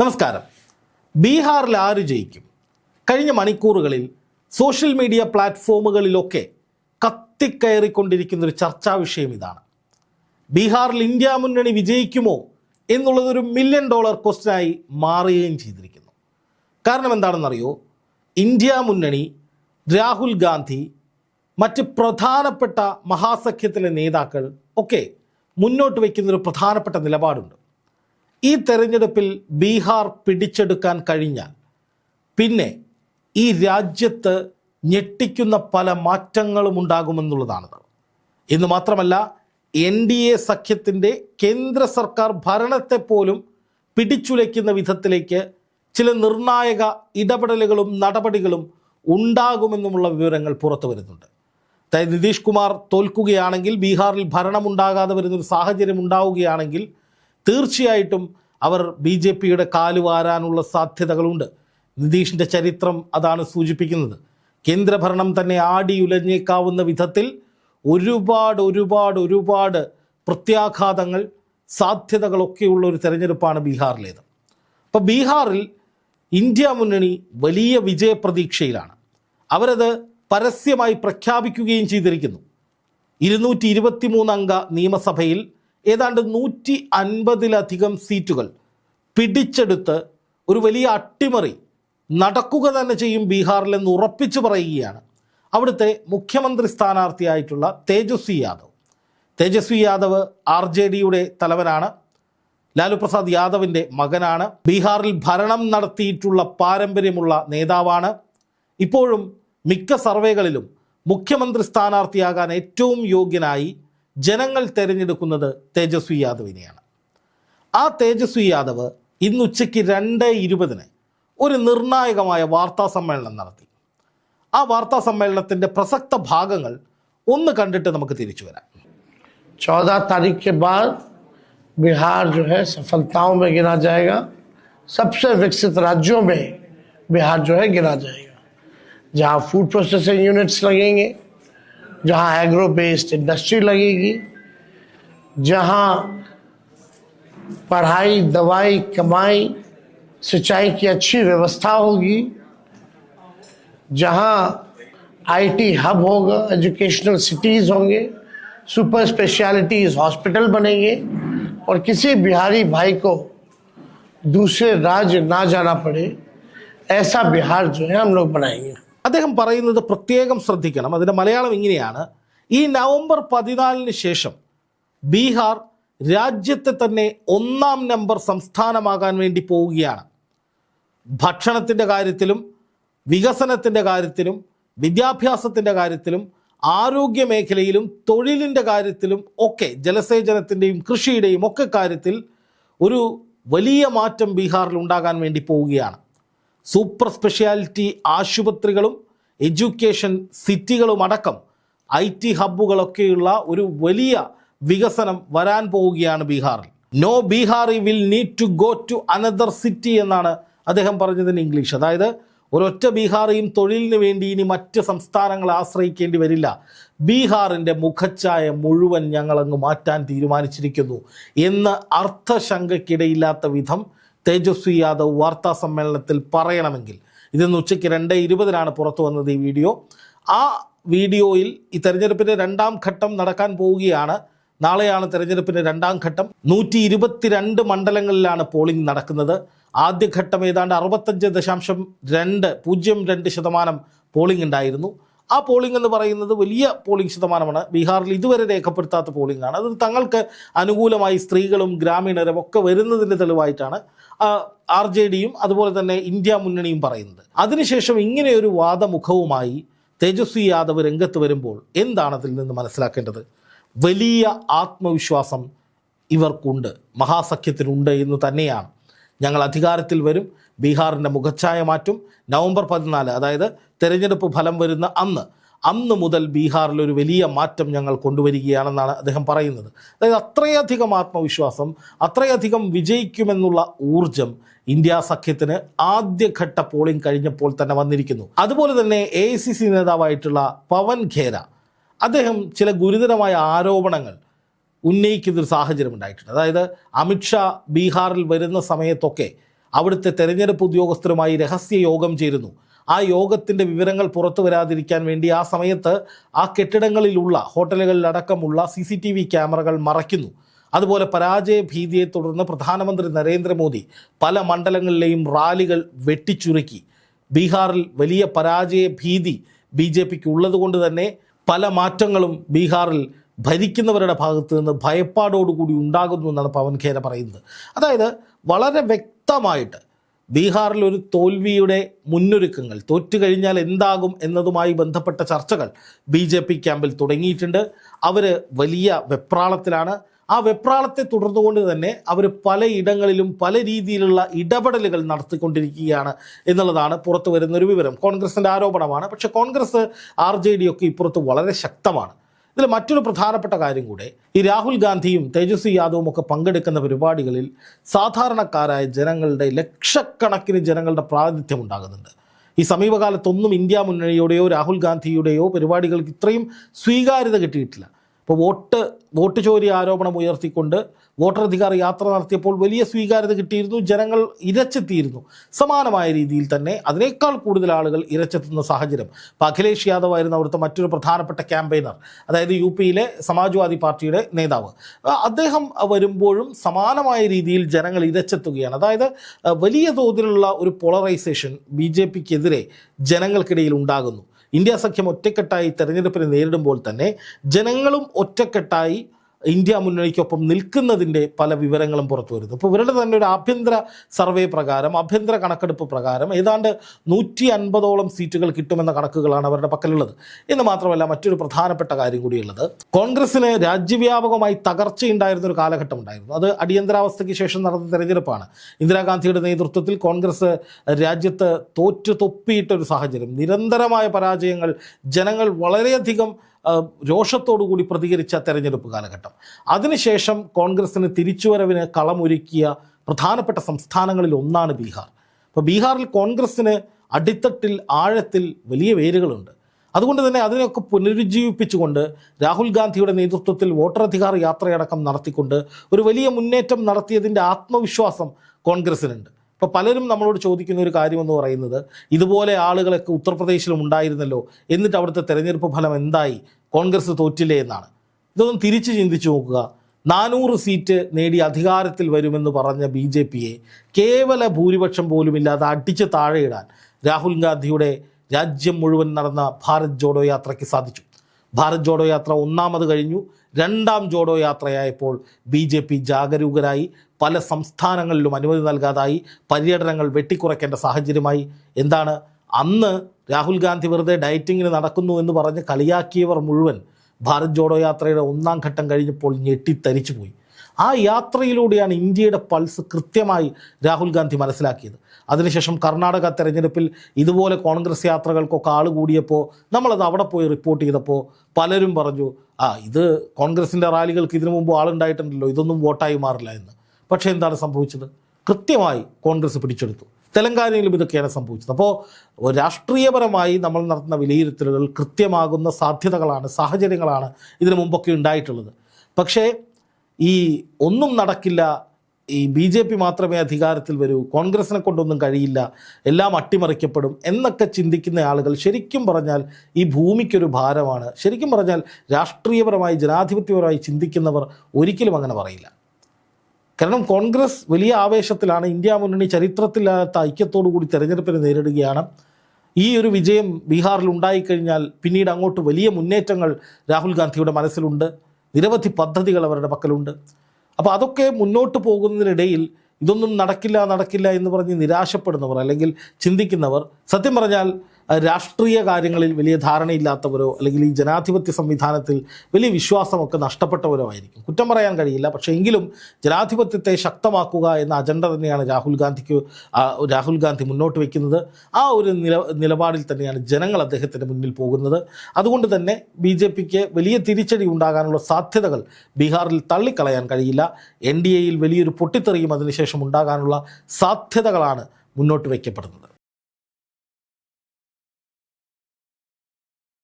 നമസ്കാരം. ബീഹാറിൽ ആര് ജയിക്കും? കഴിഞ്ഞ മണിക്കൂറുകളിൽ സോഷ്യൽ മീഡിയ പ്ലാറ്റ്ഫോമുകളിലൊക്കെ കത്തിക്കയറിക്കൊണ്ടിരിക്കുന്ന ഒരു ചർച്ചാ വിഷയം ഇതാണ്. ബീഹാറിൽ ഇന്ത്യ മുന്നണി വിജയിക്കുമോ എന്നുള്ളതൊരു മില്യൺ ഡോളർ ക്വസ്റ്റനായി മാറുകയും ചെയ്തിരിക്കുന്നു. കാരണം എന്താണെന്നറിയോ? ഇന്ത്യ മുന്നണി രാഹുൽ ഗാന്ധി മറ്റ് പ്രധാനപ്പെട്ട മഹാസഖ്യത്തിലെ നേതാക്കൾ ഒക്കെ മുന്നോട്ട് വയ്ക്കുന്നൊരു പ്രധാനപ്പെട്ട നിലപാടുണ്ട്. ഈ തെരഞ്ഞെടുപ്പിൽ ബീഹാർ പിടിച്ചെടുക്കാൻ കഴിഞ്ഞാൽ പിന്നെ ഈ രാജ്യത്ത് ഞെട്ടിക്കുന്ന പല മാറ്റങ്ങളും ഉണ്ടാകുമെന്നുള്ളതാണ്. എന്ന് മാത്രമല്ല എൻ ഡി എ സഖ്യത്തിന്റെ കേന്ദ്ര സർക്കാർ ഭരണത്തെ പോലും പിടിച്ചുലയ്ക്കുന്ന വിധത്തിലേക്ക് ചില നിർണായക ഇടപെടലുകളും നടപടികളും ഉണ്ടാകുമെന്നുമുള്ള വിവരങ്ങൾ പുറത്തു വരുന്നുണ്ട്. അതായത് നിതീഷ് കുമാർ തോൽക്കുകയാണെങ്കിൽ ബീഹാറിൽ ഭരണമുണ്ടാകാതെ വരുന്നൊരു സാഹചര്യം ഉണ്ടാവുകയാണെങ്കിൽ തീർച്ചയായിട്ടും അവർ ബി ജെ പിയുടെ കാൽ വാരാനുള്ള സാധ്യതകളുണ്ട്. നിതീഷിന്റെ ചരിത്രം അതാണ് സൂചിപ്പിക്കുന്നത്. കേന്ദ്രഭരണം തന്നെ ആടിയുലഞ്ഞേക്കാവുന്ന വിധത്തിൽ ഒരുപാട് ഒരുപാട് ഒരുപാട് പ്രത്യാഘാതങ്ങൾ സാധ്യതകളൊക്കെയുള്ള ഒരു തെരഞ്ഞെടുപ്പാണ് ബീഹാറിലേത്. അപ്പോൾ ബീഹാറിൽ ഇന്ത്യ മുന്നണി വലിയ വിജയപ്രതീക്ഷയിലാണ്. അവരത് പരസ്യമായി പ്രഖ്യാപിക്കുകയും ചെയ്തിരിക്കുന്നു. ഇരുന്നൂറ്റി ഇരുപത്തി മൂന്ന് അംഗ നിയമസഭയിൽ ഏതാണ്ട് നൂറ്റി അൻപതിലധികം സീറ്റുകൾ പിടിച്ചെടുത്ത് ഒരു വലിയ അട്ടിമറി നടക്കുക തന്നെ ചെയ്യും ബീഹാറിലെന്ന് ഉറപ്പിച്ചു പറയുകയാണ്. അവിടുത്തെ മുഖ്യമന്ത്രി സ്ഥാനാർത്ഥിയായിട്ടുള്ള തേജസ്വി യാദവ്. തേജസ്വി യാദവ് ആർ ജെ ഡിയുടെ തലവനാണ്. ലാലു പ്രസാദ് യാദവിന്റെ മകനാണ്. ബീഹാറിൽ ഭരണം നടത്തിയിട്ടുള്ള പാരമ്പര്യമുള്ള നേതാവാണ്. ഇപ്പോഴും മിക്ക സർവേകളിലും മുഖ്യമന്ത്രി സ്ഥാനാർത്ഥിയാകാൻ ഏറ്റവും യോഗ്യനായി ജനങ്ങൾ തിരഞ്ഞെടുക്കുന്നത് തേജസ്വി യാദവിനെയാണ് ആ തേജസ്വി യാദവ് ഇന്ന് ഉച്ചയ്ക്ക് രണ്ട് ഇരുപതിന് ഒരു നിർണായകമായ വാർത്താ സമ്മേളനം നടത്തി ആ വാർത്താ സമ്മേളനത്തിൻ്റെ പ്രസക്ത ഭാഗങ്ങൾ ഒന്ന് കണ്ടിട്ട് നമുക്ക് തിരിച്ചു വരാം चौदह तारीख के बाद बिहार जो है सफलताओं में गिना जाएगा सबसे विकसित राज्यों में बिहार जो है गिना जाएगा जहाँ फूड प्रोसेसिंग यूनिट्स लगेंगे जहाँ एग्रो बेस्ड इंडस्ट्री लगेगी, जहाँ पढ़ाई, दवाई, कमाई, सिंचाई की अच्छी व्यवस्था होगी, जहाँ आईटी हब होगा एजुकेशनल सिटीज़ होंगे सुपर स्पेशलिटीज हॉस्पिटल बनेंगे, और किसी बिहारी भाई को दूसरे राज्य ना जाना पड़े, ऐसा बिहार जो है हम लोग बनाएँगे। അദ്ദേഹം പറയുന്നത് പ്രത്യേകം ശ്രദ്ധിക്കണം. അതിന്റെ മലയാളം ഇങ്ങനെയാണ്. ഈ നവംബർ പതിനാലിന് ശേഷം ബീഹാർ രാജ്യത്തെ തന്നെ ഒന്നാം നമ്പർ സംസ്ഥാനമാകാൻ വേണ്ടി പോവുകയാണ്. ഭക്ഷണത്തിന്റെ കാര്യത്തിലും വികസനത്തിന്റെ കാര്യത്തിലും വിദ്യാഭ്യാസത്തിന്റെ കാര്യത്തിലും ആരോഗ്യ മേഖലയിലും തൊഴിലിന്റെ കാര്യത്തിലും ഒക്കെ ജലസേചനത്തിന്റെയും കൃഷിയുടെയും ഒക്കെ കാര്യത്തിൽ ഒരു വലിയ മാറ്റം ബീഹാറിൽ ഉണ്ടാകാൻ വേണ്ടി പോവുകയാണ്. സൂപ്പർ സ്പെഷ്യാലിറ്റി ആശുപത്രികളും എഡ്യൂക്കേഷൻ സിറ്റികളും അടക്കം ഐ ടി ഹബ്ബുകളൊക്കെയുള്ള ഒരു വലിയ വികസനം വരാൻ പോവുകയാണ് ബീഹാറിൽ. No Bihari will need to go to another city എന്നാണ് അദ്ദേഹം പറഞ്ഞതിന് ഇംഗ്ലീഷ്. അതായത് ഒരൊറ്റ ബീഹാറിയും തൊഴിലിന് വേണ്ടി ഇനി മറ്റ് സംസ്ഥാനങ്ങളെ ആശ്രയിക്കേണ്ടി വരില്ല. ബീഹാറിന്റെ മുഖച്ഛായ മുഴുവൻ ഞങ്ങളങ്ങ് മാറ്റാൻ തീരുമാനിച്ചിരിക്കുന്നു എന്ന് അർത്ഥശങ്കയ്ക്കിടയില്ലാത്ത വിധം തേജസ്വി യാദവ് വാർത്താ സമ്മേളനത്തിൽ പറയണമെങ്കിൽ. ഇതിന്ന് ഉച്ചയ്ക്ക് രണ്ട് ഇരുപതിനാണ് പുറത്തു വന്നത് ഈ വീഡിയോ. ആ വീഡിയോയിൽ ഈ തെരഞ്ഞെടുപ്പിന്റെ രണ്ടാം ഘട്ടം നടക്കാൻ പോവുകയാണ്. നാളെയാണ് തെരഞ്ഞെടുപ്പിന്റെ രണ്ടാം ഘട്ടം. നൂറ്റി ഇരുപത്തിരണ്ട് മണ്ഡലങ്ങളിലാണ് പോളിംഗ് നടക്കുന്നത്. ആദ്യഘട്ടം ഏതാണ്ട് അറുപത്തഞ്ച് ദശാംശം രണ്ട് പൂജ്യം രണ്ട് ശതമാനം പോളിംഗ് ഉണ്ടായിരുന്നു. ആ പോളിംഗ് എന്ന് പറയുന്നത് വലിയ പോളിംഗ് ശതമാനമാണ്. ബീഹാറിൽ ഇതുവരെ രേഖപ്പെടുത്താത്ത പോളിംഗ് ആണ്. അത് തങ്ങൾക്ക് അനുകൂലമായി സ്ത്രീകളും ഗ്രാമീണരും ഒക്കെ വരുന്നതിന്റെ തെളിവായിട്ടാണ് ആർ ജെ ഡിയും അതുപോലെ തന്നെ ഇന്ത്യ മുന്നണിയും പറയുന്നത്. അതിനുശേഷം ഇങ്ങനെയൊരു വാദമുഖവുമായി തേജസ്വി യാദവ് രംഗത്ത് വരുമ്പോൾ എന്താണ് അതിൽ നിന്ന് മനസ്സിലാക്കേണ്ടത്? വലിയ ആത്മവിശ്വാസം ഇവർക്കുണ്ട്. മഹാസഖ്യത്തിനുണ്ട് എന്ന് തന്നെയാണ്. ഞങ്ങൾ അധികാരത്തിൽ വരും. ബീഹാറിന്റെ മുഖച്ഛായ മാറ്റും. നവംബർ പതിനാല് അതായത് തെരഞ്ഞെടുപ്പ് ഫലം വരുന്ന അന്ന് അന്ന് മുതൽ ബീഹാറിൽ ഒരു വലിയ മാറ്റം ഞങ്ങൾ കൊണ്ടുവരികയാണെന്നാണ് അദ്ദേഹം പറയുന്നത്. അതായത് അത്രയധികം ആത്മവിശ്വാസം അത്രയധികം വിജയിക്കുമെന്നുള്ള ഊർജം ഇന്ത്യ സഖ്യത്തിന് ആദ്യഘട്ട പോളിംഗ് കഴിഞ്ഞപ്പോൾ തന്നെ വന്നിരിക്കുന്നു. അതുപോലെ തന്നെ എ നേതാവായിട്ടുള്ള പവൻ ഖേര. അദ്ദേഹം ചില ഗുരുതരമായ ആരോപണങ്ങൾ ഉന്നയിക്കുന്നൊരു സാഹചര്യം ഉണ്ടായിട്ടുണ്ട്. അതായത് അമിത്ഷാ ബീഹാറിൽ വരുന്ന സമയത്തൊക്കെ അവിടുത്തെ തെരഞ്ഞെടുപ്പ് ഉദ്യോഗസ്ഥരുമായി രഹസ്യ യോഗം ചേരുന്നു. ആ യോഗത്തിന്റെ വിവരങ്ങൾ പുറത്തു വരാതിരിക്കാൻ വേണ്ടി ആ സമയത്ത് ആ കെട്ടിടങ്ങളിലുള്ള ഹോട്ടലുകളിലടക്കമുള്ള സി സി ടി വി ക്യാമറകൾ മറയ്ക്കുന്നു. അതുപോലെ പരാജയ ഭീതിയെ തുടർന്ന് പ്രധാനമന്ത്രി നരേന്ദ്രമോദി പല മണ്ഡലങ്ങളിലെയും റാലികൾ വെട്ടിച്ചുരുക്കി. ബീഹാറിൽ വലിയ പരാജയ ഭീതി ബി ജെ പിക്ക് ഉള്ളതുകൊണ്ട് തന്നെ പല മാറ്റങ്ങളും ബീഹാറിൽ ഭരിക്കുന്നവരുടെ ഭാഗത്ത് നിന്ന് ഭയപ്പാടോടുകൂടി ഉണ്ടാകുന്നു എന്നാണ് പവൻ ഖേര പറയുന്നത്. അതായത് വളരെ വ്യക്തമായിട്ട് ബീഹാറിൽ ഒരു തോൽവിയുടെ മുന്നൊരുക്കങ്ങൾ തോറ്റു കഴിഞ്ഞാൽ എന്താകും എന്നതുമായി ബന്ധപ്പെട്ട ചർച്ചകൾ ബി ജെ പി ക്യാമ്പിൽ തുടങ്ങിയിട്ടുണ്ട്. അവർ വലിയ വെപ്രാളത്തിലാണ്. ആ വെപ്രാളത്തെ തുടർന്നുകൊണ്ട് തന്നെ അവർ പലയിടങ്ങളിലും പല രീതിയിലുള്ള ഇടപെടലുകൾ നടത്തിക്കൊണ്ടിരിക്കുകയാണ് എന്നുള്ളതാണ് പുറത്തു വരുന്നൊരു വിവരം. കോൺഗ്രസിന്റെ ആരോപണമാണ്. പക്ഷേ കോൺഗ്രസ് ആർ ജെ ഡി ഒക്കെ ഇപ്പുറത്ത് വളരെ ശക്തമാണ്. ഇതിൽ മറ്റൊരു പ്രധാനപ്പെട്ട കാര്യം കൂടെ ഈ രാഹുൽ ഗാന്ധിയും തേജസ്വി യാദവും ഒക്കെ പങ്കെടുക്കുന്ന പരിപാടികളിൽ സാധാരണക്കാരായ ജനങ്ങളുടെ ലക്ഷക്കണക്കിന് ജനങ്ങളുടെ പ്രാതിനിധ്യം ഉണ്ടാകുന്നുണ്ട്. ഈ സമീപകാലത്തൊന്നും ഇന്ത്യ മുന്നണിയുടെയോ രാഹുൽ ഗാന്ധിയുടെയോ പരിപാടികൾക്ക് ഇത്രയും സ്വീകാര്യത കിട്ടിയിട്ടില്ല. ഇപ്പോൾ വോട്ട് വോട്ട് ചോരി ആരോപണം ഉയർത്തിക്കൊണ്ട് വോട്ടറധികാർ യാത്ര നടത്തിയപ്പോൾ വലിയ സ്വീകാര്യത കിട്ടിയിരുന്നു ജനങ്ങൾ ഇരച്ചെത്തിയിരുന്നു. സമാനമായ രീതിയിൽ തന്നെ അതിനേക്കാൾ കൂടുതൽ ആളുകൾ ഇരച്ചെത്തുന്ന സാഹചര്യം. ഇപ്പോൾ അഖിലേഷ് യാദവ് ആയിരുന്നു അവിടുത്തെ മറ്റൊരു പ്രധാനപ്പെട്ട ക്യാമ്പയിനർ അതായത് യു പിയിലെ സമാജ്വാദി പാർട്ടിയുടെ നേതാവ്. അദ്ദേഹം വരുമ്പോഴും സമാനമായ രീതിയിൽ ജനങ്ങൾ ഇരച്ചെത്തുകയാണ്. അതായത് വലിയ തോതിലുള്ള ഒരു പോളറൈസേഷൻ ബി ജെ പിക്കെതിരെ ജനങ്ങൾക്കിടയിൽ ഉണ്ടാകുന്നു. ഇന്ത്യ സഖ്യം ഒറ്റക്കെട്ടായി തെരഞ്ഞെടുപ്പിനെ നേരിടുമ്പോൾ തന്നെ ജനങ്ങളും ഒറ്റക്കെട്ടായി ഇന്ത്യ മുന്നണിക്കൊപ്പം നിൽക്കുന്നതിന്റെ പല വിവരങ്ങളും പുറത്തു വരുന്നു. അപ്പോൾ ഇവരുടെ തന്നെ ഒരു ആഭ്യന്തര സർവേ പ്രകാരം ആഭ്യന്തര കണക്കെടുപ്പ് പ്രകാരം ഏതാണ്ട് നൂറ്റി അൻപതോളം സീറ്റുകൾ കിട്ടുമെന്ന കണക്കുകളാണ് അവരുടെ പക്കലുള്ളത്. എന്ന് മാത്രമല്ല മറ്റൊരു പ്രധാനപ്പെട്ട കാര്യം കൂടിയുള്ളത്. കോൺഗ്രസ്സിന് രാജ്യവ്യാപകമായി തകർച്ചയുണ്ടായിരുന്ന ഒരു കാലഘട്ടം ഉണ്ടായിരുന്നു. അത് അടിയന്തരാവസ്ഥയ്ക്ക് ശേഷം നടന്ന തെരഞ്ഞെടുപ്പാണ്. ഇന്ദിരാഗാന്ധിയുടെ നേതൃത്വത്തിൽ കോൺഗ്രസ് രാജ്യത്ത് തോറ്റു തൊപ്പിയിട്ട ഒരു സാഹചര്യം. നിരന്തരമായ പരാജയങ്ങൾ ജനങ്ങൾ വളരെയധികം രോഷത്തോടുകൂടി പ്രതികരിച്ച തെരഞ്ഞെടുപ്പ് കാലഘട്ടം. അതിനുശേഷം കോൺഗ്രസിന് തിരിച്ചുവരവിന് കളമൊരുക്കിയ പ്രധാനപ്പെട്ട സംസ്ഥാനങ്ങളിൽ ഒന്നാണ് ബീഹാർ. അപ്പോൾ ബീഹാറിൽ കോൺഗ്രസ്സിന് അടിത്തട്ടിൽ ആഴത്തിൽ വലിയ വേരുകളുണ്ട്. അതുകൊണ്ട് തന്നെ അതിനെയൊക്കെ പുനരുജ്ജീവിപ്പിച്ചുകൊണ്ട് രാഹുൽ ഗാന്ധിയുടെ നേതൃത്വത്തിൽ വോട്ടറധികാർ യാത്രയടക്കം നടത്തിക്കൊണ്ട് ഒരു വലിയ മുന്നേറ്റം നടത്തിയതിന്റെ ആത്മവിശ്വാസം കോൺഗ്രസ്സിനുണ്ട് ഇപ്പോൾ പലരും നമ്മളോട് ചോദിക്കുന്ന ഒരു കാര്യമെന്ന് പറയുന്നത് ഇതുപോലെ ആളുകളൊക്കെ ഉത്തർപ്രദേശിലും ഉണ്ടായിരുന്നല്ലോ എന്നിട്ട് അവിടുത്തെ തെരഞ്ഞെടുപ്പ് ഫലം എന്തായി? കോൺഗ്രസ് തോറ്റില്ലേ എന്നാണ്. ഇതൊന്നും തിരിച്ച് ചിന്തിച്ചു നോക്കുക. നാനൂറ് സീറ്റ് നേടി അധികാരത്തിൽ വരുമെന്ന് പറഞ്ഞ ബി ജെ പിയെ കേവല ഭൂരിപക്ഷം പോലുമില്ലാതെ അടിച്ച് താഴെയിടാൻ രാഹുൽ ഗാന്ധിയുടെ രാജ്യം മുഴുവൻ നടന്ന ഭാരത് ജോഡോ യാത്രയ്ക്ക് സാധിച്ചു. ഭാരത് ജോഡോ യാത്ര ഒന്നാമത് കഴിഞ്ഞു. രണ്ടാം ജോഡോ യാത്രയായപ്പോൾ ബി ജെ പി ജാഗരൂകരായി പല സംസ്ഥാനങ്ങളിലും അനുമതി നൽകാതായി പര്യടനങ്ങൾ വെട്ടിക്കുറയ്ക്കേണ്ട സാഹചര്യമായി. എന്താണ്? അന്ന് രാഹുൽ ഗാന്ധി വെറുതെ ഡയറ്റിങ്ങിന് നടക്കുന്നു എന്ന് പറഞ്ഞ് കളിയാക്കിയവർ മുഴുവൻ ഭാരത് ജോഡോ യാത്രയുടെ ഒന്നാം ഘട്ടം കഴിഞ്ഞപ്പോൾ ഞെട്ടിത്തരിച്ചു പോയി ആ യാത്രയിലൂടെയാണ് ഇന്ത്യയുടെ പൾസ് കൃത്യമായി രാഹുൽ ഗാന്ധി മനസ്സിലാക്കിയത്. അതിനുശേഷം കർണാടക തെരഞ്ഞെടുപ്പിൽ ഇതുപോലെ കോൺഗ്രസ് യാത്രകൾക്കൊക്കെ ആൾ കൂടിയപ്പോൾ നമ്മളത് അവിടെ പോയി റിപ്പോർട്ട് ചെയ്തപ്പോൾ പലരും പറഞ്ഞു ആ ഇത് കോൺഗ്രസിന്റെ റാലികൾക്ക് ഇതിനു മുമ്പ് ആളുണ്ടായിട്ടുണ്ടല്ലോ ഇതൊന്നും വോട്ടായി മാറില്ല എന്ന്. പക്ഷേ എന്താണ് സംഭവിച്ചത്? കൃത്യമായി കോൺഗ്രസ് പിടിച്ചെടുത്തു. തെലങ്കാനയിലും ഇതൊക്കെയാണ് സംഭവിച്ചത്. അപ്പോൾ രാഷ്ട്രീയപരമായി നമ്മൾ നടത്തുന്ന വിലയിരുത്തലുകൾ കൃത്യമാകുന്ന സാധ്യതകളാണ് സാഹചര്യങ്ങളാണ് ഇതിനു മുമ്പൊക്കെ ഉണ്ടായിട്ടുള്ളത്. പക്ഷേ ഈ ഒന്നും നടക്കില്ല ഈ ബി ജെ പി മാത്രമേ അധികാരത്തിൽ വരൂ കോൺഗ്രസിനെ കൊണ്ടൊന്നും കഴിയില്ല എല്ലാം അട്ടിമറിക്കപ്പെടും എന്നൊക്കെ ചിന്തിക്കുന്ന ആളുകൾ ശരിക്കും പറഞ്ഞാൽ ഈ ഭൂമിക്കൊരു ഭാരമാണ്. ശരിക്കും പറഞ്ഞാൽ രാഷ്ട്രീയപരമായി ജനാധിപത്യപരമായി ചിന്തിക്കുന്നവർ ഒരിക്കലും അങ്ങനെ പറയില്ല. കാരണം കോൺഗ്രസ് വലിയ ആവേശത്തിലാണ് ഇന്ത്യ മുന്നണി ചരിത്രത്തിലാത്ത ഐക്യത്തോടു കൂടി തെരഞ്ഞെടുപ്പിനെ നേരിടുകയാണ്. ഈ ഒരു വിജയം ബീഹാറിൽ ഉണ്ടായിക്കഴിഞ്ഞാൽ പിന്നീട് അങ്ങോട്ട് വലിയ മുന്നേറ്റങ്ങൾ രാഹുൽ ഗാന്ധിയുടെ മനസ്സിലുണ്ട്. നിരവധി പദ്ധതികൾ അവരുടെ പക്കലുണ്ട്. അപ്പോൾ അതൊക്കെ മുന്നോട്ട് പോകുന്നതിനിടയിൽ ഇതൊന്നും നടക്കില്ല നടക്കില്ല എന്ന് പറഞ്ഞ് നിരാശപ്പെടുന്നവർ അല്ലെങ്കിൽ ചിന്തിക്കുന്നവർ സത്യം പറഞ്ഞാൽ രാഷ്ട്രീയ കാര്യങ്ങളിൽ വലിയ ധാരണയില്ലാത്തവരോ അല്ലെങ്കിൽ ഈ ജനാധിപത്യ സംവിധാനത്തിൽ വലിയ വിശ്വാസമൊക്കെ നഷ്ടപ്പെട്ടവരോ ആയിരിക്കും. കുറ്റം പറയാൻ കഴിയില്ല. പക്ഷേ എങ്കിലും ജനാധിപത്യത്തെ ശക്തമാക്കുക എന്ന അജണ്ട തന്നെയാണ് രാഹുൽ ഗാന്ധിക്ക് രാഹുൽ ഗാന്ധി മുന്നോട്ട് വയ്ക്കുന്നത് ആ ഒരു നില നിലപാടിൽ തന്നെയാണ് ജനങ്ങൾ അദ്ദേഹത്തിന്റെ മുന്നിൽ പോകുന്നത്. അതുകൊണ്ട് തന്നെ ബി ജെ പിക്ക് വലിയ തിരിച്ചടി ഉണ്ടാകാനുള്ള സാധ്യതകൾ ബീഹാറിൽ തള്ളിക്കളയാൻ കഴിയില്ല. എൻ ഡി എയിൽ വലിയൊരു പൊട്ടിത്തെറിയും അതിനുശേഷം ഉണ്ടാകാനുള്ള സാധ്യതകളാണ് മുന്നോട്ട് വയ്ക്കപ്പെടുന്നത്